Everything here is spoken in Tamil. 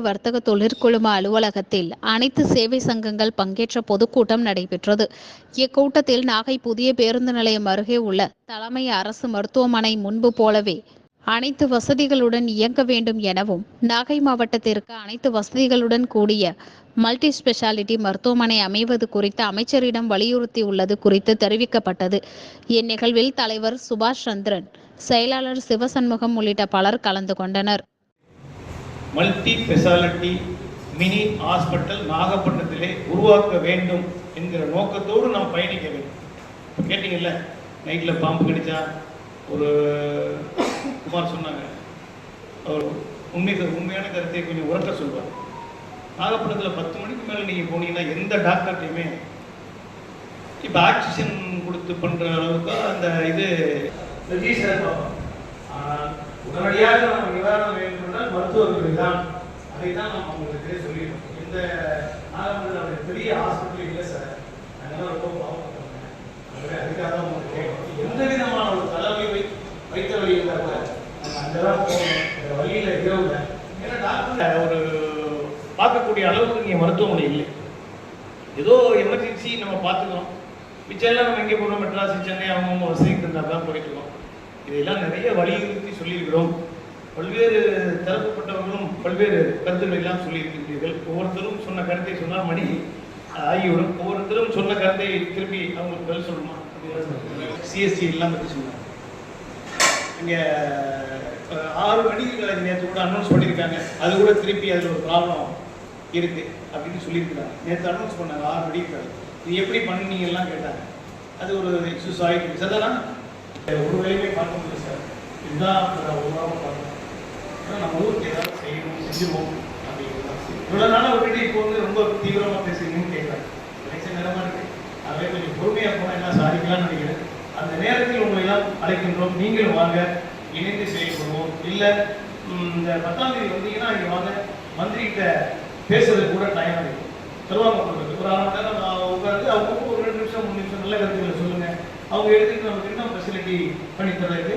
வர்த்தக தொழிற்குழும அலுவலகத்தில் அனைத்து சேவை சங்கங்கள் பங்கேற்ற பொதுக்கூட்டம் நடைபெற்றது. இக்கூட்டத்தில் நாகை புதிய பேருந்து நிலையம் அருகே உள்ள தலைமை அரசு மருத்துவமனை முன்பு போலவே அனைத்து வசதிகளுடன் இயங்க வேண்டும் எனவும் நாகை மாவட்டத்திற்கு அனைத்து வசதிகளுடன் கூடிய மல்டி ஸ்பெஷாலிட்டி மருத்துவமனை அமைவது குறித்து அமைச்சரிடம் வலியுறுத்தியுள்ளது குறித்து தெரிவிக்கப்பட்டது. இந்நிகழ்வில் தலைவர் சுபாஷ் சந்திரன் செயலாளர் சிவசண்முகம் உள்ளிட்ட பலர் கலந்து கொண்டனர். மல்டி ஸ்பெஷாலிட்டி மினி ஹாஸ்பிட்டல் நாகப்பட்டினத்திலே உருவாக்க வேண்டும் என்கிற நோக்கத்தோடு நாம் பயணிக்க வேண்டும். இப்போ கேட்டீங்கல்ல நைட்டில் பாம்பு கடிச்சா ஒரு குமார் சொன்னாங்க. அவர் உண்மை உண்மையான கருத்தை கொஞ்சம் உரக்க சொல்வார். நாகப்பட்டினத்தில் பத்து மணிக்கு மேலே நீங்கள் போனீங்கன்னா எந்த டாக்டர்கிட்டையுமே இப்போ ஆக்சிஜன் கொடுத்து பண்ணுற அளவுக்கு அந்த இது உடனடியாக நம்ம நிவாரணம் மருத்துவர்கள் தான் அதை தான் நம்ம அவங்களுக்கு சொல்லிடுறோம் இந்த நாகப்பட்டினம் பெரிய ஹாஸ்பிட்டல் இல்லை சார் அதனால ரொம்ப பாவப்பட்டவங்க. ஆகவே அதுக்காக தான் உங்களுக்கு கேட்கணும். எந்த விதமான ஒரு தலைமை வை வைத்த வழி இருந்தால் கூட நம்ம அங்கதான் போகணும். இந்த வழியில் இரவுல ஏன்னா டாக்டர் ஒரு பார்க்கக்கூடிய அளவுக்கு இங்கே மருத்துவமனை இல்லை. ஏதோ எமர்ஜென்சி நம்ம பார்த்துக்கிறோம். மிச்சம் நம்ம எங்கே போகிறோம் மெட்ராஸ் சென்னை அவங்க வசதிக்கு இருந்தால் தான் போயிட்டு இருக்கோம். இதையெல்லாம் நிறைய வலியுறுத்தி சொல்லியிருக்கிறோம். பல்வேறு தரப்புப்பட்டவர்களும் பல்வேறு கருத்துக்களை எல்லாம் சொல்லியிருக்கிறீர்கள் ஒவ்வொருத்தரும் சொன்ன கருத்தை சொன்னால் மணி ஆகிவிடும். ஒவ்வொருத்தரும் சொன்ன கருத்தை திருப்பி அவங்களுக்கு பதில் சொல்லணுமா? சிஎஸ்சி எல்லாம் பற்றி சொன்னாங்க. இங்கே ஆறு மணிக்கு காலேஜ் நேற்று கூட அனௌன்ஸ் பண்ணியிருக்காங்க. அது கூட திருப்பி அதில் ஒரு ப்ராப்ளம் இருக்குது அப்படின்னு சொல்லியிருக்கிறாங்க. நேற்று அனௌன்ஸ் பண்ணாங்க ஆறு மணிக்கு காலேஜ் இது எப்படி பண்ணீங்கலாம் கேட்டாங்க. அது ஒரு இஷ்யூஸ் ஆகிட்டு சரிதானா ஒரு வேலையுமே பார்க்க முடியல சார். இதுதான் ஒரு வாரம் பார்க்கணும் நம்ம ஊருக்கு ஏதாவது செய்யணும் செஞ்சிருவோம் அப்படிங்கிறது இவ்வளோ நாளாக விட்டுட்டு இப்போ வந்து ரொம்ப தீவிரமாக பேசுறீங்கன்னு கேட்குறாங்க எலெக்ஷன் நேரமாக இருக்கு. அதே கொஞ்சம் பொறுமையாக போனால் எல்லாம் சாதிக்கலாம்னு நினைக்கிறேன். அந்த நேரத்தில் உங்களை எல்லாம் அழைக்கின்றோம். நீங்களும் வாங்க இணைந்து செயல்படுவோம். இல்லை இந்த பத்தாம் தேதி வந்தீங்கன்னா இங்கே வாங்க. மந்திரி கிட்ட பேசுறதுக்கு கூட டைம் இருக்கு தருவாங்க உங்களுக்கு. ஒரு அரை மணி நேரம் நான் உட்காந்து அவங்க ஒரு ரெண்டு நிமிஷம் மூணு நிமிஷம் நல்ல கருத்துக்களை சொல்லுங்க. அவங்க எடுத்துக்கிட்டு நமக்கு இன்னும் ஃபெசிலிட்டி பண்ணி தர்றது